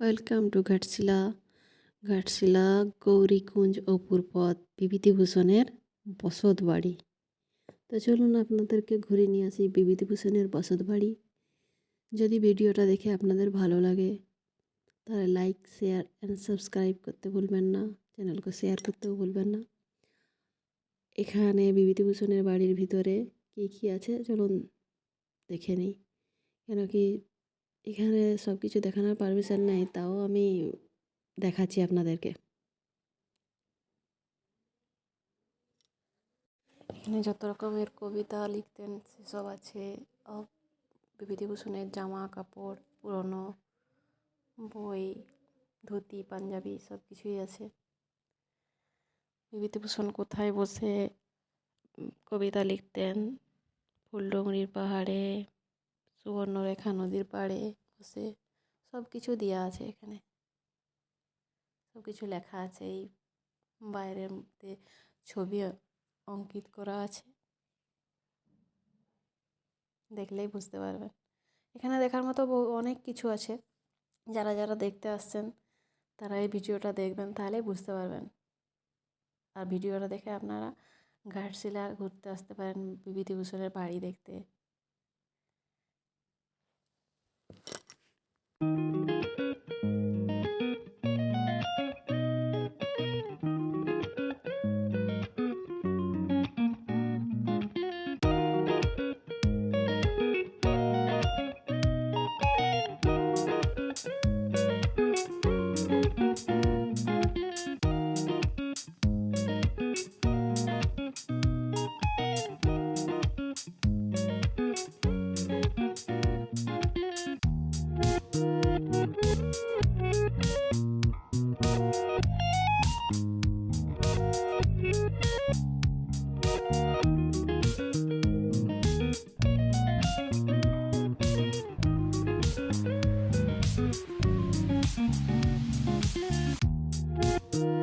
Welcome to Ghatshila. Ghatshila, Gourikunja, Apurpath, বিভূতিভূষণের বসত বাড়ি তো চলুন আপনাদেরকে ঘুরে নিয়ে আসি বিভূতিভূষণের বসত বাড়ি যদি ভিডিওটা দেখে আপনাদের ভালো লাগে, তাহলে লাইক শেয়ার অ্যান্ড সাবস্ক্রাইব করতে ভুলবেন না। চ্যানেলকে শেয়ার করতেও ভুলবেন না। এখানে বিভূতিভূষণের বাড়ির ভিতরে কী কী আছে? চলুন দেখে নিই। কেন কি এখানে সব কিছু দেখানোর পারমিশন নেই, তাও আমি দেখাচ্ছি আপনাদেরকে। এখানে যত রকমের কবিতা লিখতেন, সেসব আছে। বিভূতিভূষণের জামা কাপড়, পুরনো বই, ধুতি, পাঞ্জাবি সব কিছুই আছে। বিভূতিভূষণ কোথায় বসে কবিতা লিখতেন? ফুলডুঙরির পাহাড়ে সুবর্ণরেখা নদীর পাড়ে বসে সব কিছু দেওয়া আছে এখানে। সব কিছু লেখা আছে, এই বাইরের মধ্যে ছবি অঙ্কিত করা আছে। দেখলেই বুঝতে পারবেন। এখানে দেখার মতো অনেক কিছু আছে। যারা যারা দেখতে আসছেন, তারা এই ভিডিওটা দেখবেন, তাহলেই বুঝতে পারবেন। আর ভিডিওটা দেখে আপনারা ঘাটশিলা ঘুরতে আসতে পারেন বিভূতিভূষণের বাড়ি দেখতে। Thank you. Thank you.